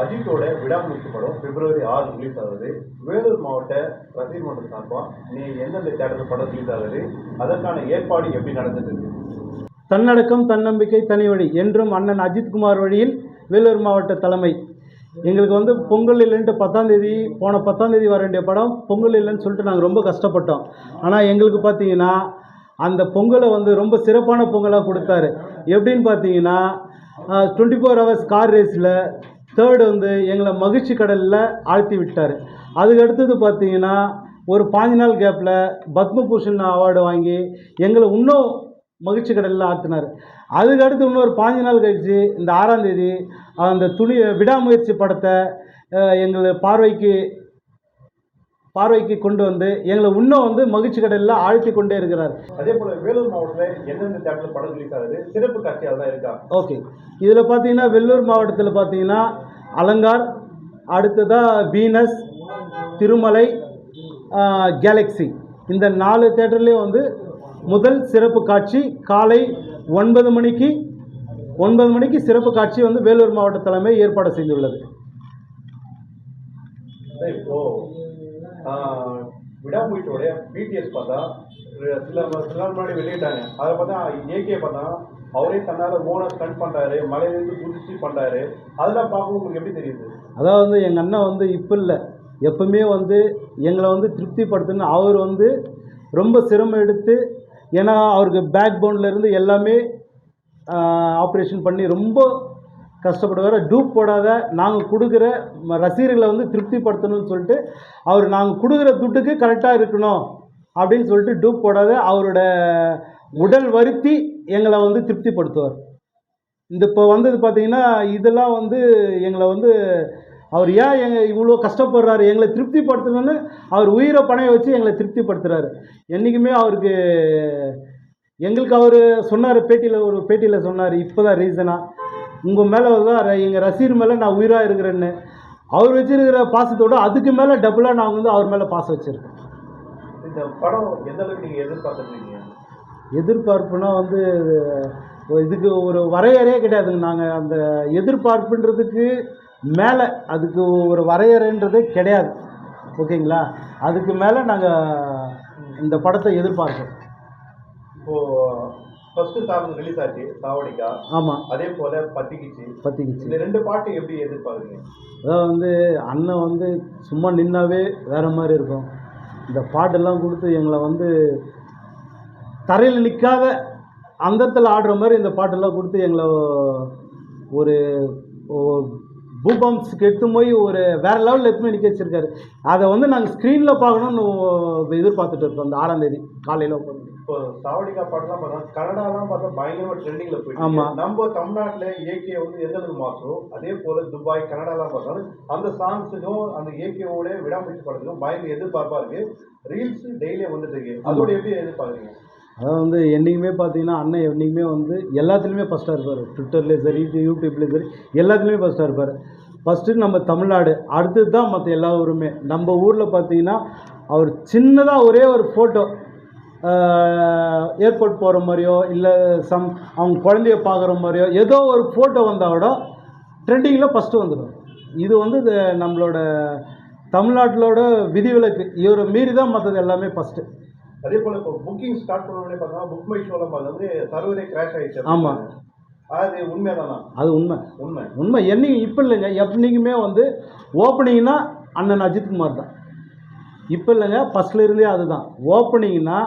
அஜித்தோட விடாமுயற்சி படம் பிப்ரவரி ஆறு ரிலீஸ் ஆகுது வேலூர் மாவட்ட ரசிகர் மன்ற சார்பா நீ எந்தெந்த தேட்டரில் படம் ரிலீஸ் ஆகுது அதற்கான ஏற்பாடு எப்படி நடந்துட்டு தன்னடக்கம் தன்னம்பிக்கை தனி வழி என்றும் அண்ணன் அஜித்குமார் வழியில் வேலூர் மாவட்ட தலைமை. எங்களுக்கு வந்து பொங்கல் இல்லைன்ட்டு பத்தாம் தேதி போன பத்தாம் தேதி வர வேண்டிய படம் பொங்கல் இல்லைன்னு சொல்லிட்டு நாங்கள் ரொம்ப கஷ்டப்பட்டோம். ஆனால் எங்களுக்கு பார்த்தீங்கன்னா அந்த பொங்கலை வந்து ரொம்ப சிறப்பான பொங்கலாக கொடுத்தாரு. எப்படின்னு பார்த்தீங்கன்னா டுவெண்ட்டி ஃபோர் ஹவர்ஸ் கார் ரேஸில் தேர்டு வந்து எங்களை மகிழ்ச்சி கடலில் ஆழ்த்தி விட்டார். அதுக்கு அடுத்தது பார்த்தீங்கன்னா ஒரு பாஞ்சு நாள் கேப்பில் பத்மபூஷன் அவார்டு வாங்கி எங்களை இன்னும் மகிழ்ச்சி கடலில் ஆற்றினார் அதுக்கு அடுத்து இன்னொரு பாஞ்சு நாள் கழிச்சு இந்த ஆறாம் தேதி அந்த துணி விடாமுயற்சி படத்தை எங்களை பார்வைக்கு பார்வைக்கு கொண்டு வந்து எங்களை இன்னும் வந்து மகிழ்ச்சி கடலில் ஆழ்த்தி கொண்டே இருக்கிறார். அதே போல வேலூர் மாவட்டத்தில் எந்தெந்த தேட்டரில் படம் சிறப்பு காட்சியாக தான் இருக்கா? ஓகே இதில் பார்த்தீங்கன்னா வெள்ளூர் மாவட்டத்தில் பார்த்தீங்கன்னா அலங்கார் அடுத்ததாக வீனஸ் திருமலை கேலக்ஸி. இந்த நாலு தேட்டர்லேயும் வந்து முதல் சிறப்பு காட்சி காலை ஒன்பது மணிக்கு ஒன்பது மணிக்கு சிறப்பு காட்சி வந்து வேலூர் மாவட்ட தலைமை ஏற்பாடு செய்துள்ளது. சரி, இப்போ பிடிஎஸ் பார்த்தா சில சில முன்னாடி வெளியிட்டாங்க. அதை பார்த்தா ஏகே பார்த்தா அவரே தன்னால ஓன ஸ்டன் பண்றாரு மலையிலேருந்து குதிச்சு பண்றாரு. அதெல்லாம் பார்க்கும் உங்களுக்கு எப்படி தெரியுது? அதாவது வந்து எங்கள் அண்ணன் வந்து இப்போ இல்லை. எப்பவுமே வந்து எங்களை வந்து திருப்திப்படுத்தணும் அவர் வந்து ரொம்ப சிரமம் எடுத்து ஏன்னா அவருக்கு பேக் இருந்து எல்லாமே ஆப்ரேஷன் பண்ணி ரொம்ப கஷ்டப்படுவார். டூப் போடாத நாங்கள் கொடுக்குற ரசிகர்களை வந்து திருப்திப்படுத்தணும்னு சொல்லிட்டு அவர் நாங்கள் கொடுக்குற துட்டுக்கு கரெக்டாக இருக்கணும் அப்படின்னு சொல்லிட்டு டூப் போடாத அவரோட உடல் வருத்தி எங்களை வந்து திருப்திப்படுத்துவார். இந்த இப்போ வந்தது பார்த்தீங்கன்னா இதெல்லாம் வந்து எங்களை வந்து அவர் ஏன் எங்க இவ்வளோ கஷ்டப்படுறாரு எங்களை திருப்திப்படுத்தணும்னு அவர் உயிரை பணைய வச்சு எங்களை திருப்திப்படுத்துறாரு. என்றைக்குமே அவருக்கு எங்களுக்கு அவர் சொன்னார் பேட்டியில் ஒரு பேட்டியில் சொன்னார் இப்போ தான் ரீசனாக உங்கள் மேலே தான் எங்கள் ரசீர் மேலே நான் உயிராக இருக்கிறேன்னு. அவர் வச்சிருக்கிற பாசத்தோட அதுக்கு மேலே டபுளாக நான் வந்து அவர் மேலே பாசம் வச்சுருக்கேன். இந்த படம் எந்த அளவுக்கு நீங்கள் எதிர்பார்த்துருக்கீங்க? எதிர்பார்ப்புனா வந்து இதுக்கு ஒரு வரையறையே கிடையாதுங்க நாங்கள் அந்த எதிர்பார்ப்புன்றதுக்கு மேலே அதுக்கு ஒரு வரையறைன்றதே கிடையாது. ஓகேங்களா? அதுக்கு மேலே நாங்கள் இந்த படத்தை எதிர்பார்க்கோம் இப்போ ஃபர்ஸ்ட் சாங் ரிலீஸ் ஆச்சு சாவடிக்கா? ஆமாம் அதே போல பத்திக்கிச்சு. பத்திக்கிச்சு. இந்த ரெண்டு பாட்டு எப்படி எதிர்பார்க்குறீங்க? அதாவது வந்து அண்ணன் வந்து சும்மா நின்னாவே வேறு மாதிரி இருக்கும். இந்த பாட்டெல்லாம் கொடுத்து எங்களை வந்து தரையில் நிற்காத அந்தத்தில் ஆடுற மாதிரி இந்த பாட்டெல்லாம் கொடுத்து எங்களை ஒரு பூபம்ஸ்க்கு எடுத்து போய் ஒரு வேறு லெவலில் எடுத்து நிற்க வச்சிருக்காரு. அதை வந்து நாங்கள் ஸ்க்ரீனில் பார்க்கணும்னு எதிர்பார்த்துட்டு இருக்கோம் அந்த ஆறாம் தேதி காலையில் உட்காந்து இப்போ சாவடிக்கா பாட்டுலாம் பார்த்தா கனடாலாம் பார்த்தா பயங்கரமா ட்ரெண்டிங்ல போயிட்டு ஆமா. இருக்கு. நம்ம தமிழ்நாட்டுல ஏகே வந்து எந்த அளவுக்கு மாற்றும் அதே போல துபாய் கனடாலாம் பார்த்தாலும் அந்த சாங்ஸுக்கும் அந்த ஏகேவோட விடாமுயற்சி படத்துக்கும் பயங்கர எதிர்பார்ப்பா இருக்கு. ரீல்ஸ் டெய்லியும் வந்துட்டு இருக்கு. அதோட எப்படி எதிர்பார்க்குறீங்க? அதாவது வந்து என்றைக்குமே பார்த்தீங்கன்னா அண்ணன் என்றைக்குமே வந்து எல்லாத்துலேயுமே ஃபஸ்ட்டாக இருப்பார். ட்விட்டர்லேயும் சரி யூடியூப்லேயும் சரி எல்லாத்துலேயுமே ஃபஸ்ட்டாக இருப்பார். ஃபஸ்ட்டு நம்ம தமிழ்நாடு அடுத்தது தான் மற்ற எல்லா ஊருமே. நம்ம ஊரில் பார்த்தீங்கன்னா அவர் சின்னதாக ஒரே ஒரு ஃபோட்டோ ஏர்போர்ட் போகிற மாதிரியோ இல்லை சம் அவங்க குழந்தைய பார்க்குற மாதிரியோ ஏதோ ஒரு ஃபோட்டோ வந்தால் கூட ட்ரெண்டிங்கில் ஃபஸ்ட்டு வந்துடும் இது வந்து இது நம்மளோட தமிழ்நாட்டிலோட விதிவிலக்கு. இவரை மீறி தான் மற்றது எல்லாமே ஃபஸ்ட்டு அதே போல இப்போ புக்கிங் ஸ்டார்ட் பண்ண பார்த்தா புக் மை ஷோல பார்த்தா வந்து சர்வரே கிராஷ் ஆயிடுச்சு ஆமா. அது உண்மைதானா? அது உண்மை. உண்மை. உண்மை. என்னைக்கு இப்போ இல்லைங்க. எப்படிங்குமே வந்து ஓப்பனிங்னா அண்ணன் அஜித்குமார் தான். இப்போ இல்லைங்க. ஃபஸ்ட்ல இருந்தே அதுதான். ஓப்பனிங்னா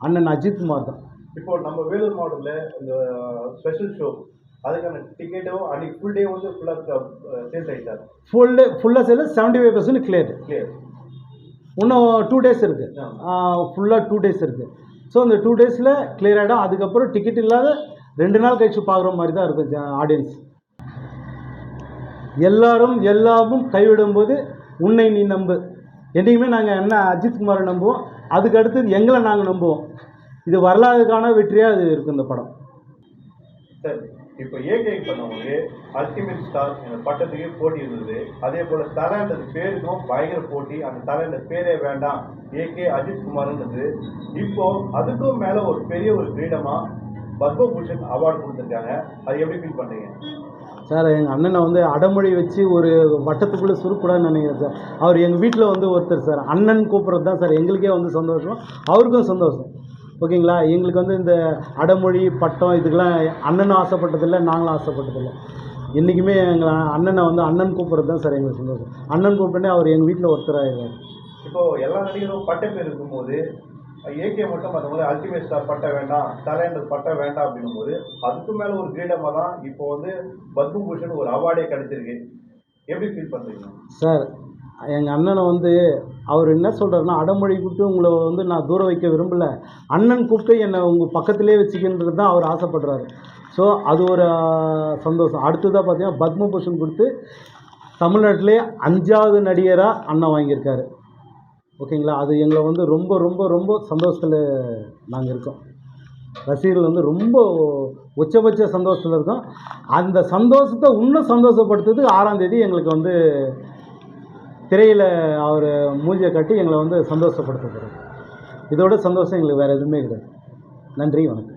அண்ணன் அஜித்குமார் தான். இப்போ நம்ம வேலூர் மாவட்டத்துல இந்த ஸ்பெஷல் ஷோ அதுக்கான டிக்கெட்டும் அன்னைக்கு ஃபுல் டே வந்து ஃபுல்லாக சேல்ஸ் ஆயிட்டாரு. ஃபுல் டே ஃபுல்லாக sale seventy five percent clear clear இன்னும் டூ டேஸ் இருக்குது ஃபுல்லாக டூ டேஸ் இருக்குது ஸோ அந்த டூ டேஸில் கிளியர் ஆகிடும் அதுக்கப்புறம் டிக்கெட் இல்லாத ரெண்டு நாள் கழிச்சு பார்க்குற மாதிரி தான் இருக்கும் ஆடியன்ஸ் எல்லாரும் எல்லாமும் கைவிடும்போது உன்னை நீ நம்பு. என்றைக்குமே நாங்கள் என்ன அஜித்குமாரை நம்புவோம். அதுக்கு அடுத்தது எங்களை நாங்கள் நம்புவோம். இது வரலாறுக்கான வெற்றியாக அது இருக்கும் இந்த படம். சார். இப்போ ஏகே பண்ணவங்க அல்டிமேட் ஸ்டார் என்ற பட்டத்துக்கே போட்டி இருந்தது. அதே போல தலன்றது பேருக்கும் பயங்கர போட்டி. அந்த தலன்ற பேரே வேண்டாம். ஏகே அஜித் குமார்ன்றது இப்போ அதுக்கும் மேல ஒரு பெரிய ஒரு கிரீடமா பத்மபூஷன் அவார்டு கொடுத்துருக்காங்க. அது எப்படி ஃபீல் பண்றீங்க? சார் எங்கள் அண்ணனை வந்து அடமொழி வச்சு ஒரு வட்டத்துக்குள்ளே சுருக்கூடாதுன்னு நினைக்கிறேன் சார். அவர் எங்கள் வீட்டில் வந்து ஒருத்தர் சார். அண்ணன் கூப்பிட்றது தான் சார். எங்களுக்கே வந்து சந்தோஷம். அவருக்கும் சந்தோஷம். ஓகேங்களா? எங்களுக்கு வந்து இந்த அடமொழி பட்டம் இதுக்கெல்லாம் அண்ணனும் ஆசைப்பட்டதில்லை நாங்களும் ஆசைப்பட்டதில்லை. என்றைக்குமே எங்கள் அண்ணனை வந்து அண்ணன் கூப்பிட்றது தான் சார் எங்களுக்கு சந்தோஷம். அண்ணன் கூப்பிட்டோன்னே அவர் எங்கள் வீட்டில் ஒருத்தராகிறார் இப்போ எல்லா நடிகரும் பட்ட பேர் இருக்கும்போது ஏகே மட்டும் மற்றவங்க அல்டிமேட் ஸ்டார் பட்ட வேண்டாம் தலைண்டர் பட்ட வேண்டாம் அப்படின்னும் போது அதுக்கு மேல ஒரு கிரீடமாக தான் இப்போ வந்து பத்மபூஷன் ஒரு அவார்டே கிடைச்சிருக்கு. எப்படி ஃபீல் பண்றீங்க? சார் எங்கள் அண்ணனை வந்து அவர் என்ன சொல்கிறாருன்னா அடமொழி கூப்பிட்டு உங்களை வந்து நான் தூரம் வைக்க விரும்பல. அண்ணன் கூப்பிட்டு என்னை உங்கள் பக்கத்திலே வச்சுக்கின்றது தான் அவர் ஆசைப்படுறாரு. ஸோ அது ஒரு சந்தோஷம். அடுத்ததாக பார்த்தீங்கன்னா பத்மபூஷன் கொடுத்து தமிழ்நாட்டிலே அஞ்சாவது நடிகராக அண்ணன் வாங்கியிருக்காரு. ஓகேங்களா? அது எங்களை வந்து ரொம்ப ரொம்ப ரொம்ப சந்தோஷத்தில் நாங்கள் இருக்கோம். ரசிகர்கள் வந்து ரொம்ப உச்சபட்ச சந்தோஷத்தில் இருக்கோம். அந்த சந்தோஷத்தை இன்னும் சந்தோஷப்படுத்துறதுக்கு ஆறாம் தேதி எங்களுக்கு வந்து திரையில் அவர் மூஞ்சியை காட்டி எங்களை வந்து சந்தோஷப்படுத்துகிறார் இதோட சந்தோஷம் எங்களுக்கு வேறு எதுவுமே கிடையாது. நன்றி வணக்கம்.